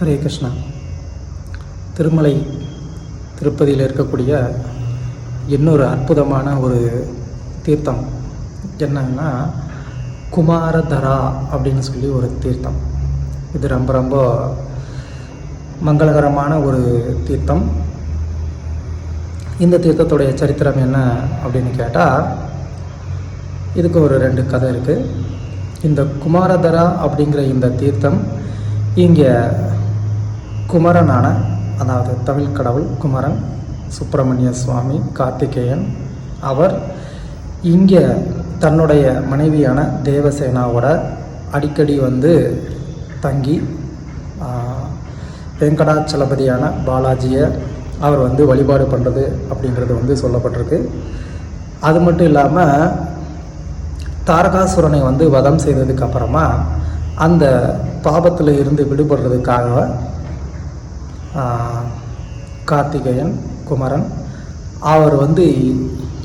ஹரே கிருஷ்ணா. திருமலை திருப்பதியில் இருக்கக்கூடிய இன்னொரு அற்புதமான ஒரு தீர்த்தம் என்னன்னா குமாரதரா அப்படின்னு சொல்லி ஒரு தீர்த்தம். இது ரொம்ப ரொம்ப மங்களகரமான ஒரு தீர்த்தம். இந்த தீர்த்தத்துடைய சரித்திரம் என்ன அப்படின்னு கேட்டால் இதுக்கு ஒரு ரெண்டு கதை இருக்குது இந்த குமாரதரா அப்படிங்கிற இந்த தீர்த்தம் இங்கே குமரனான அதாவது தமிழ் கடவுள் குமரன் சுப்பிரமணிய சுவாமி கார்த்திகேயன் அவர் இங்கே தன்னுடைய மனைவியான தேவசேனாவோட அடிக்கடி வந்து தங்கி வெங்கடாச்சலபதியான பாலாஜியை அவர் வந்து வழிபாடு பண்ணுறது அப்படிங்கிறது வந்து சொல்லப்பட்டிருக்கு. அது மட்டும் இல்லாமல் தாரகாசுரனை வந்து வதம் செய்ததுக்கு அப்புறமா அந்த பாபத்தில் இருந்து விடுபடுறதுக்காக கார்த்திகேயன் குமரன் அவர் வந்து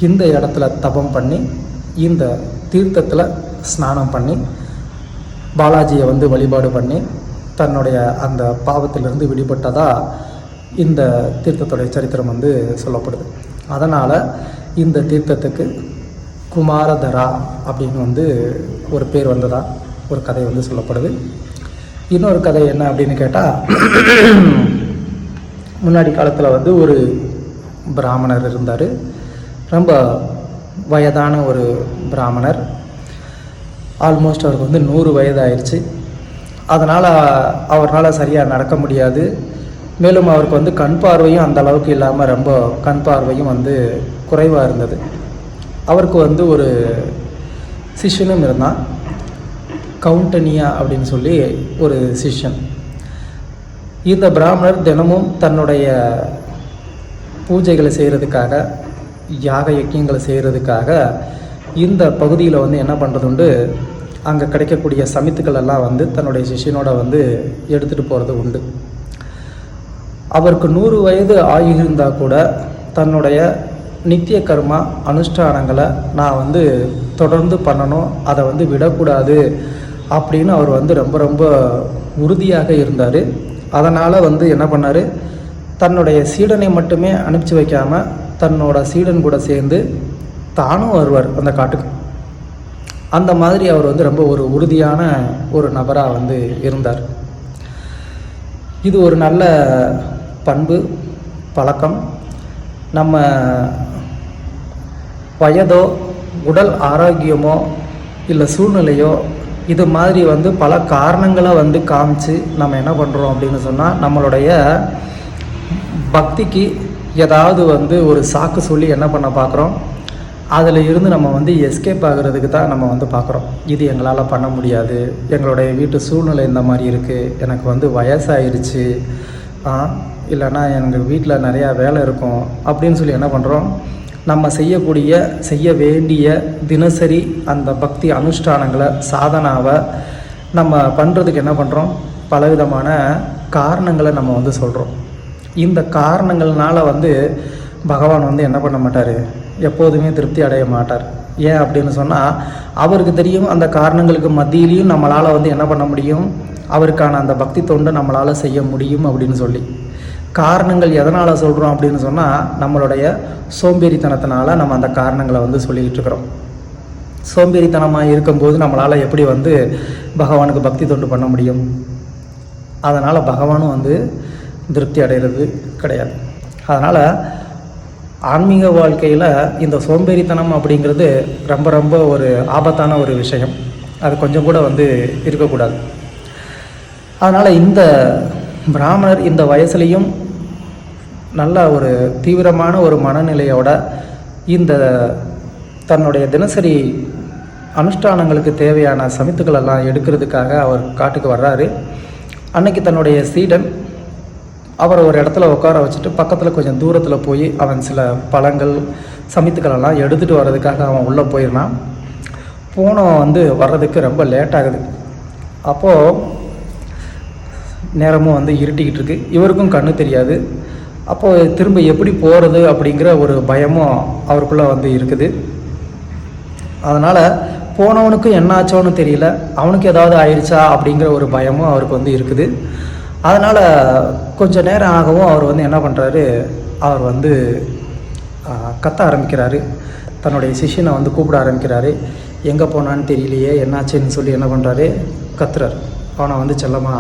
இந்த இடத்துல தபம் பண்ணி இந்த தீர்த்தத்தில் ஸ்நானம் பண்ணி பாலாஜியை வந்து வழிபாடு பண்ணி தன்னுடைய அந்த பாவத்திலிருந்து விடுபட்டதாக இந்த தீர்த்தத்துடைய சரித்திரம் வந்து சொல்லப்படுது. அதனால் இந்த தீர்த்தத்துக்கு குமாரதரா அப்படின்னு வந்து ஒரு பேர் வந்ததாக ஒரு கதை வந்து சொல்லப்படுது. இன்னொரு கதை என்ன அப்படின்னு கேட்டால் முன்னாடி காலத்தில் வந்து ஒரு பிராமணர் இருந்தார். ரொம்ப வயதான ஒரு பிராமணர். ஆல்மோஸ்ட் அவருக்கு வந்து நூறு வயது ஆயிடுச்சு அதனால் அவரால் சரியாக நடக்க முடியாது. மேலும் அவருக்கு வந்து கண் பார்வையும் அந்த அளவுக்கு இல்லாமல் ரொம்ப கண் பார்வையும் வந்து குறைவாக இருந்தது. அவருக்கு வந்து ஒரு சிஷ்யனும் இருந்தான். கவுண்டனியா அப்படின்னு சொல்லி ஒரு சிஷ்யன். இந்த பிராமணர் தினமும் தன்னுடைய பூஜைகளை செய்கிறதுக்காக யாக யக்கியங்களை செய்கிறதுக்காக இந்த பகுதியில் வந்து என்ன பண்ணுறது அங்கே கிடைக்கக்கூடிய சமித்துக்கள் எல்லாம் வந்து தன்னுடைய சிஷியனோட வந்து எடுத்துகிட்டு போகிறது உண்டு. அவருக்கு நூறு வயது ஆகியிருந்தால் கூட தன்னுடைய நித்திய கர்மா அனுஷ்டானங்களை நான் வந்து தொடர்ந்து பண்ணணும் அதை வந்து விடக்கூடாது அப்படின்னு அவர் வந்து ரொம்ப ரொம்ப உறுதியாக இருந்தார். அதனால் வந்து என்ன பண்ணார்? தன்னுடைய சீடனை மட்டுமே அனுப்பிச்சி வைக்காமல் தன்னோட சீடன் கூட சேர்ந்து தானும் வருவார் அந்த காட்டுக்கு. அந்த மாதிரி அவர் வந்து ரொம்ப ஒரு உறுதியான ஒரு நபராக வந்து இருந்தார். இது ஒரு நல்ல பண்பு பழக்கம். நம்ம வயதோ உடல் ஆரோக்கியமோ இல்லை சூழ்நிலையோ இது மாதிரி வந்து பல காரணங்களை வந்து காமிச்சு நம்ம என்ன பண்ணுறோம் அப்படின்னு சொன்னால் நம்மளுடைய பக்திக்கு ஏதாவது வந்து ஒரு சாக்கு சொல்லி என்ன பண்ண பார்க்குறோம் அதில் இருந்து நம்ம வந்து எஸ்கேப் ஆகுறதுக்கு தான் நம்ம வந்து பார்க்குறோம் இது எங்களால் பண்ண முடியாது. எங்களுடைய வீட்டு சூழ்நிலை இந்த மாதிரி இருக்குது எனக்கு வந்து வயசாயிருச்சு. இல்லைன்னா எங்கள் வீட்டில் நிறையா வேலை இருக்கும். அப்படின்னு சொல்லி என்ன பண்ணுறோம் நம்ம செய்யக்கூடிய செய்ய வேண்டிய தினசரி அந்த பக்தி அனுஷ்டானங்களை சாதனாவை நம்ம பண்ணுறதுக்கு என்ன பண்ணுறோம் பலவிதமான காரணங்களை நம்ம வந்து சொல்கிறோம் இந்த காரணங்கள்னால் வந்து பகவான் வந்து என்ன பண்ண மாட்டார்? எப்போதுமே திருப்தி அடைய மாட்டார். ஏன் அப்படின்னு சொன்னால் அவருக்கு தெரியும் அந்த காரணங்களுக்கு மத்தியிலையும் நம்மளால் வந்து என்ன பண்ண முடியும்? அவருக்கான அந்த பக்தி தொண்டை நம்மளால் செய்ய முடியும் அப்படின்னு சொல்லி. காரணங்கள் எதனால் சொல்கிறோம் அப்படின்னு சொன்னால் நம்மளுடைய சோம்பேறித்தனத்தினால நம்ம அந்த காரணங்களை வந்து சொல்லிக்கிட்டு இருக்கிறோம். சோம்பேறித்தனமாக இருக்கும்போது நம்மளால் எப்படி வந்து பகவானுக்கு பக்தி தொண்டு பண்ண முடியும்? அதனால் பகவானும் வந்து திருப்தி அடைகிறது கிடையாது. அதனால் ஆன்மீக வாழ்க்கையில் இந்த சோம்பேறித்தனம் அப்படிங்கிறது ரொம்ப ரொம்ப ஒரு ஆபத்தான ஒரு விஷயம். அது கொஞ்சம் கூட வந்து இருக்கக்கூடாது. அதனால் இந்த பிராமணர் இந்த வயசுலேயும் நல்ல ஒரு தீவிரமான ஒரு மனநிலையோட இந்த தன்னுடைய தினசரி அனுஷ்டானங்களுக்கு தேவையான சமித்துக்கள் எல்லாம் எடுக்கிறதுக்காக அவர் காட்டுக்கு வர்றாரு. அன்னைக்கு தன்னுடைய சீடன் அவரை ஒரு இடத்துல உட்கார வச்சுட்டு பக்கத்தில் கொஞ்சம் தூரத்தில் போய் அவன் சில பழங்கள் சமித்துக்களெல்லாம் எடுத்துகிட்டு வர்றதுக்காக அவன் உள்ளே போயிருந்தான். போனவன் வந்து வர்றதுக்கு ரொம்ப லேட் ஆகுது. அப்போது நேரமும் வந்து இருட்டிக்கிட்டு இருக்குது இவருக்கும் கண்ணு தெரியாது. அப்போது திரும்ப எப்படி போகிறது அப்படிங்கிற ஒரு பயமும் அவருக்குள்ளே வந்து இருக்குது. அதனால் போனவனுக்கும் என்ன ஆச்சோன்னு தெரியல. அவனுக்கு ஏதாவது ஆயிடுச்சா அப்படிங்கிற ஒரு பயமும் அவருக்கு வந்து இருக்குது. அதனால் கொஞ்சம் நேரம் ஆகவும் அவர் வந்து என்ன பண்ணுறாரு அவர் வந்து கத்த ஆரம்பிக்கிறாரு. தன்னுடைய சிஷ்யனை வந்து கூப்பிட ஆரம்பிக்கிறாரு. எங்கே போனான்னு தெரியலையே என்னாச்சுன்னு சொல்லி என்ன பண்ணுறாரு கத்துறாரு. அவனை வந்து செல்லமா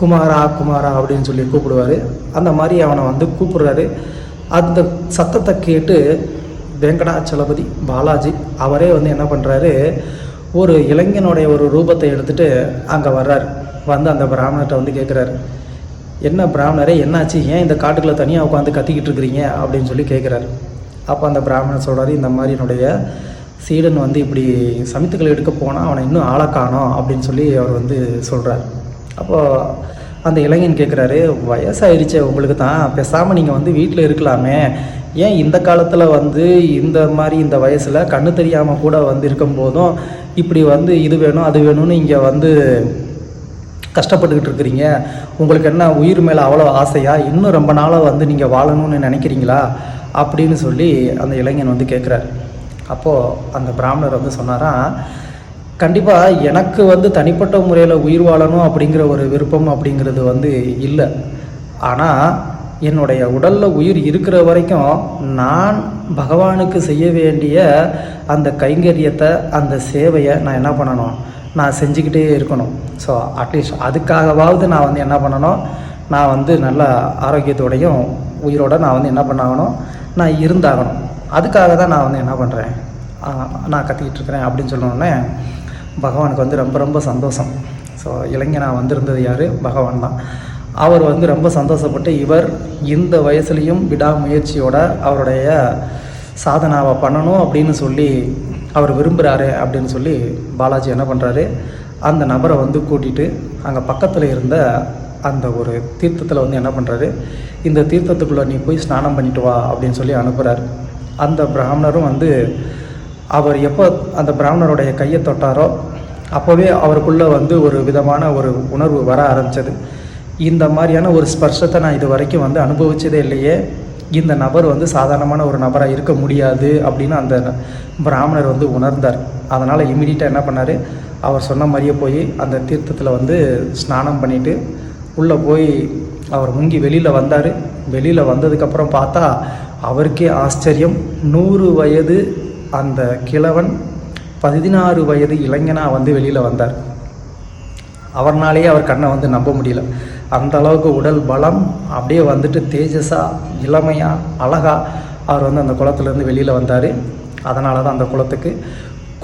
குமாரா குமாரா அப்படின்னு சொல்லி கூப்பிடுவார். அந்த மாதிரி அவனை வந்து கூப்பிடுறாரு. அந்த சத்தத்தை கேட்டு வெங்கடாச்சலபதி பாலாஜி அவரே வந்து என்ன பண்ணுறாரு ஒரு இளைஞனுடைய ஒரு ரூபத்தை எடுத்துட்டு அங்கே வர்றார். வந்து அந்த பிராமணர்கிட்ட வந்து கேட்குறாரு என்ன பிராமணரே என்னாச்சு? ஏன் இந்த காட்டுக்குள்ளே தனியாக உட்காந்து கத்திக்கிட்டு இருக்கிறீங்க? அப்படின்னு சொல்லி கேட்குறாரு அப்போ அந்த பிராமணர் சொல்கிறாரு இந்த மாதிரி என்னுடைய சீடன் வந்து இப்படி சமித்துக்கள் எடுக்க போனால் அவனை இன்னும் ஆளை காணோம் அப்படின்னு சொல்லி அவர் வந்து சொல்கிறார் அப்போது அந்த இளைஞன் கேட்குறாரு வயசாயிருச்சே உங்களுக்கு தான். பேசாமல் நீங்கள் வந்து வீட்டில் இருக்கலாமே. ஏன் இந்த காலத்தில் வந்து இந்த மாதிரி இந்த வயசில் கண்ணு தெரியாமல் கூட வந்து இருக்கும்போதும் இப்படி வந்து இது வேணும் அது வேணும்னு இங்கே வந்து கஷ்டப்பட்டுக்கிட்டு இருக்கிறீங்க. உங்களுக்கு என்ன உயிர் மேலே அவ்வளோ ஆசையா? இன்னும் ரொம்ப நாளாக வந்து நீங்கள் வாழணும்னு நினைக்கிறீங்களா? அப்படின்னு சொல்லி அந்த இளைஞன் வந்து கேட்குறாரு அப்போது அந்த பிராமணர் வந்து சொன்னாராம் கண்டிப்பாக எனக்கு வந்து தனிப்பட்ட முறையில் உயிர் வாழணும் அப்படிங்கிற ஒரு விருப்பம் அப்படிங்கிறது வந்து இல்லை. ஆனால் என்னுடைய உடலில் உயிர் இருக்கிற வரைக்கும் நான் பகவானுக்கு செய்ய வேண்டிய அந்த கைங்கரியத்தை அந்த சேவையை நான் என்ன பண்ணணும்? நான் செஞ்சுக்கிட்டே இருக்கணும். ஸோ அட்லீஸ்ட் அதுக்காகவாவது நான் வந்து என்ன பண்ணணும்? நான் வந்து நல்ல ஆரோக்கியத்தோடையும் உயிரோட நான் வந்து என்ன பண்ணாகணும்? நான் இருந்தாகணும். அதுக்காக தான் நான் வந்து என்ன பண்ணுறேன் நான் கற்றுக்கிட்டு இருக்கிறேன் அப்படின்னு சொன்னோடனே பகவானுக்கு வந்து ரொம்ப ரொம்ப சந்தோஷம். ஸோ இளைஞனாக வந்திருந்தது யார்? பகவான் தான். அவர் வந்து ரொம்ப சந்தோஷப்பட்டு இவர் இந்த வயசுலேயும் விடாமுயற்சியோட அவருடைய சாதனாவை பண்ணணும் அப்படின்னு சொல்லி அவர் விரும்புகிறாரு அப்படின்னு சொல்லி பாலாஜி என்ன பண்ணுறாரு அந்த நபரை வந்து கூட்டிகிட்டு அங்கே பக்கத்தில் இருந்த அந்த ஒரு தீர்த்தத்தில் வந்து என்ன பண்ணுறாரு இந்த தீர்த்தத்துக்குள்ளே நீ போய் ஸ்நானம் பண்ணிட்டு வா அப்படின்னு சொல்லி அனுப்புகிறாரு அந்த பிராமணரும் வந்து அவர் எப்போ அந்த பிராமணருடைய கையை தொட்டாரோ அப்போவே அவருக்குள்ளே வந்து ஒரு விதமான ஒரு உணர்வு வர ஆரம்பித்தது இந்த மாதிரியான ஒரு ஸ்பர்ஷத்தை நான் இது வரைக்கும் வந்து அனுபவிச்சதே இல்லையே. இந்த நபர் வந்து சாதாரணமான ஒரு நபராக இருக்க முடியாது அப்படின்னு அந்த பிராமணர் வந்து உணர்ந்தார். அதனால் இமீடியட்டாக என்ன பண்ணார்? அவர் சொன்ன மாதிரியே போய் அந்த தீர்த்தத்தில் வந்து ஸ்நானம் பண்ணிவிட்டு உள்ளே போய் அவர் முங்கி வெளியில் வந்தார். வெளியில் வந்ததுக்கப்புறம் பார்த்தா அவருக்கே ஆச்சரியம். நூறு வயது அந்த கிழவன் பதினாறு வயது இளைஞனாக வந்து வெளியில் வந்தார். அவர்னாலேயே அவர் கண்ணை வந்து நம்ப முடியல. அந்த அளவுக்கு உடல் பலம் அப்படியே வந்துட்டு தேஜஸாக இளமையாக அழகா அவர் வந்து அந்த குளத்துலேருந்து வெளியில் வந்தார். அதனால தான் அந்த குளத்துக்கு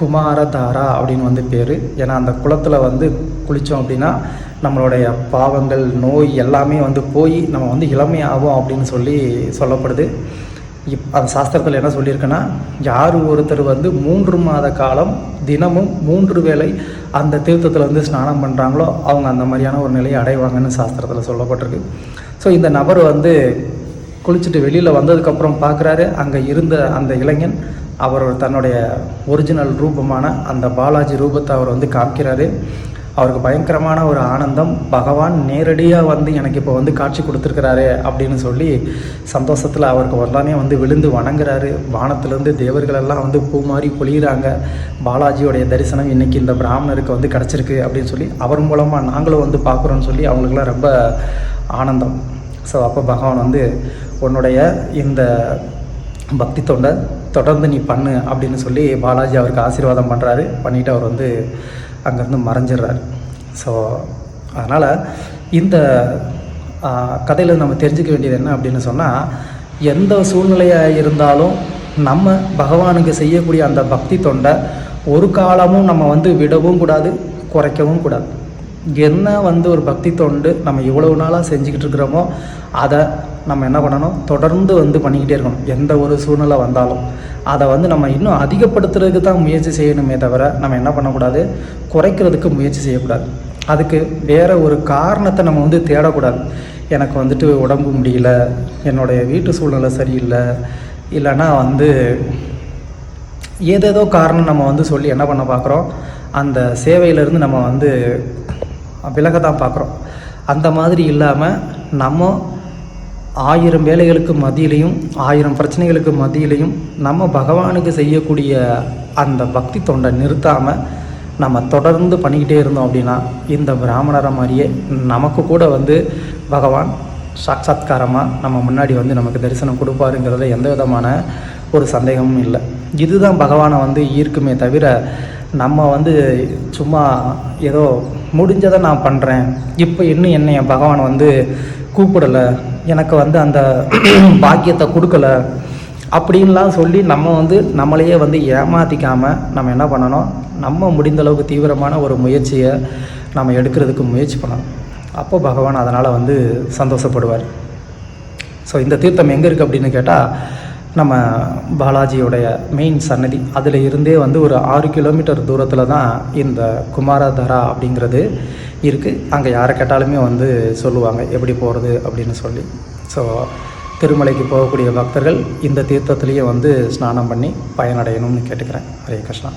குமாரதாரா அப்படின்னு வந்து பேர். ஏன்னா அந்த குளத்தில் வந்து குளித்தோம் அப்படின்னா நம்மளுடைய பாவங்கள் நோய் எல்லாமே வந்து போய் நம்ம வந்து இளமையாகும் அப்படின்னு சொல்லி சொல்லப்படுது. இப் அந்த சாஸ்திரத்தில் என்ன சொல்லியிருக்குன்னா யார் ஒருத்தர் வந்து மூன்று மாத காலம் தினமும் மூன்று வேளை அந்த தீர்த்தத்தில் வந்து ஸ்நானம் பண்ணுறாங்களோ அவங்க அந்த மாதிரியான ஒரு நிலையை அடைவாங்கன்னு சாஸ்திரத்தில் சொல்லப்பட்டிருக்கு. ஸோ இந்த நபர் வந்து குளிச்சுட்டு வெளியில் வந்ததுக்கப்புறம் பார்க்குறாரு அங்கே இருந்த அந்த இளைஞன் அவர் தன்னுடைய ஒரிஜினல் ரூபமான அந்த பாலாஜி ரூபத்தை அவர் வந்து காமிக்கிறாரு. அவருக்கு பயங்கரமான ஒரு ஆனந்தம். பகவான் நேரடியாக வந்து எனக்கு இப்போ வந்து காட்சி கொடுத்துருக்கிறாரு அப்படின்னு சொல்லி சந்தோஷத்தில் அவருக்கு எல்லாமே வந்து விழுந்து வணங்குறாரு. வானத்திலேருந்து தேவர்களெல்லாம் வந்து பூ மாதிரி பொழியிறாங்க. பாலாஜியோடைய தரிசனம் இன்றைக்கி இந்த பிராமணருக்கு வந்து கிடச்சிருக்கு அப்படின்னு சொல்லி அவர் மூலமாக நாங்களும் வந்து பார்க்குறோன்னு சொல்லி அவங்களுக்குலாம் ரொம்ப ஆனந்தம். ஸோ அப்போ பகவான் வந்து உன்னுடைய இந்த பக்தி தொண்டை தொடர்ந்து நீ பண்ணு அப்படின்னு சொல்லி பாலாஜி அவருக்கு ஆசீர்வாதம் பண்ணுறாரு பண்ணிவிட்டு அவர் வந்து அங்கேருந்து மறைஞ்சிடுறாரு. ஸோ அதனால் இந்த கதையில் நம்ம தெரிஞ்சுக்க வேண்டியது என்ன அப்படின்னு சொன்னால் எந்த சூழ்நிலையாக இருந்தாலும் நம்ம பகவானுக்கு செய்யக்கூடிய அந்த பக்தி தொண்டை ஒரு காலமும் நம்ம வந்து விடவும் கூடாது குறைக்கவும் கூடாது. என்ன வந்து ஒரு பக்தி தொண்டு நம்ம இவ்வளவு நாளாக செஞ்சுக்கிட்டு இருக்கிறோமோ அதை நம்ம என்ன பண்ணணும்? தொடர்ந்து வந்து பண்ணிக்கிட்டே இருக்கணும். எந்த ஒரு சூழ்நிலை வந்தாலும். அதை வந்து நம்ம இன்னும் அதிகப்படுத்துறதுக்கு தான் முயற்சி செய்யணுமே தவிர நம்ம என்ன பண்ணக்கூடாது? குறைக்கிறதுக்கு முயற்சி செய்யக்கூடாது. அதுக்கு வேறு ஒரு காரணத்தை நம்ம வந்து தேடக்கூடாது. எனக்கு வந்துட்டு உடம்பு முடியல என்னுடைய வீட்டு சூழ்நிலை சரியில்லை இல்லைன்னா வந்து ஏதேதோ காரணம் நம்ம வந்து சொல்லி என்ன பண்ண பார்க்குறோம்? அந்த சேவையிலேருந்து நம்ம வந்து விலக தான் பார்க்குறோம். அந்த மாதிரி இல்லாமல் நம்ம ஆயிரம் வேலைகளுக்கு மத்தியிலையும் ஆயிரம் பிரச்சனைகளுக்கு மத்தியிலையும் நம்ம பகவானுக்கு செய்யக்கூடிய அந்த பக்தி தொண்டை நிறுத்தாமல் நம்ம தொடர்ந்து பண்ணிக்கிட்டே இருந்தோம் அப்படின்னா இந்த பிராமணரை மாதிரியே நமக்கு கூட வந்து பகவான் சாட்சாத்காரமாக நம்ம முன்னாடி வந்து நமக்கு தரிசனம் கொடுப்பாருங்கிறதுல எந்த விதமான ஒரு சந்தேகமும் இல்லை. இதுதான் பகவானை வந்து ஈர்க்குமே தவிர நம்ம வந்து சும்மா ஏதோ முடிஞ்சதை நான் பண்ணுறேன் இப்போ இன்னும் என்னை என் பகவான் வந்து கூப்பிடலை. எனக்கு வந்து அந்த பாக்கியத்தை கொடுக்கல. அப்படின்லாம் சொல்லி நம்ம வந்து நம்மளையே வந்து ஏமாற்றிக்காமல் நம்ம என்ன பண்ணணும்? நம்ம முடிந்த அளவுக்கு தீவிரமான ஒரு முயற்சியை நம்ம எடுக்கிறதுக்கு முயற்சி பண்ணணும். அப்போ பகவான் அதனால் வந்து சந்தோஷப்படுவார். ஸோ இந்த தீர்த்தம் எங்கே இருக்குது அப்படின்னு கேட்டால் நம்ம பாலாஜியோடைய மெயின் சன்னதி. அதில் இருந்தே வந்து ஒரு ஆறு கிலோமீட்டர் தூரத்தில் தான் இந்த குமாரதரா அப்படிங்கிறது இருக்குது அங்கே யாரை கேட்டாலுமே வந்து சொல்லுவாங்க எப்படி போகிறது அப்படின்னு சொல்லி. ஸோ திருமலைக்கு போகக்கூடிய பக்தர்கள் இந்த தீர்த்தத்துலேயே வந்து ஸ்நானம் பண்ணி பயனடையணும்னு கேட்டுக்கிறேன். ஹரே கிருஷ்ணா.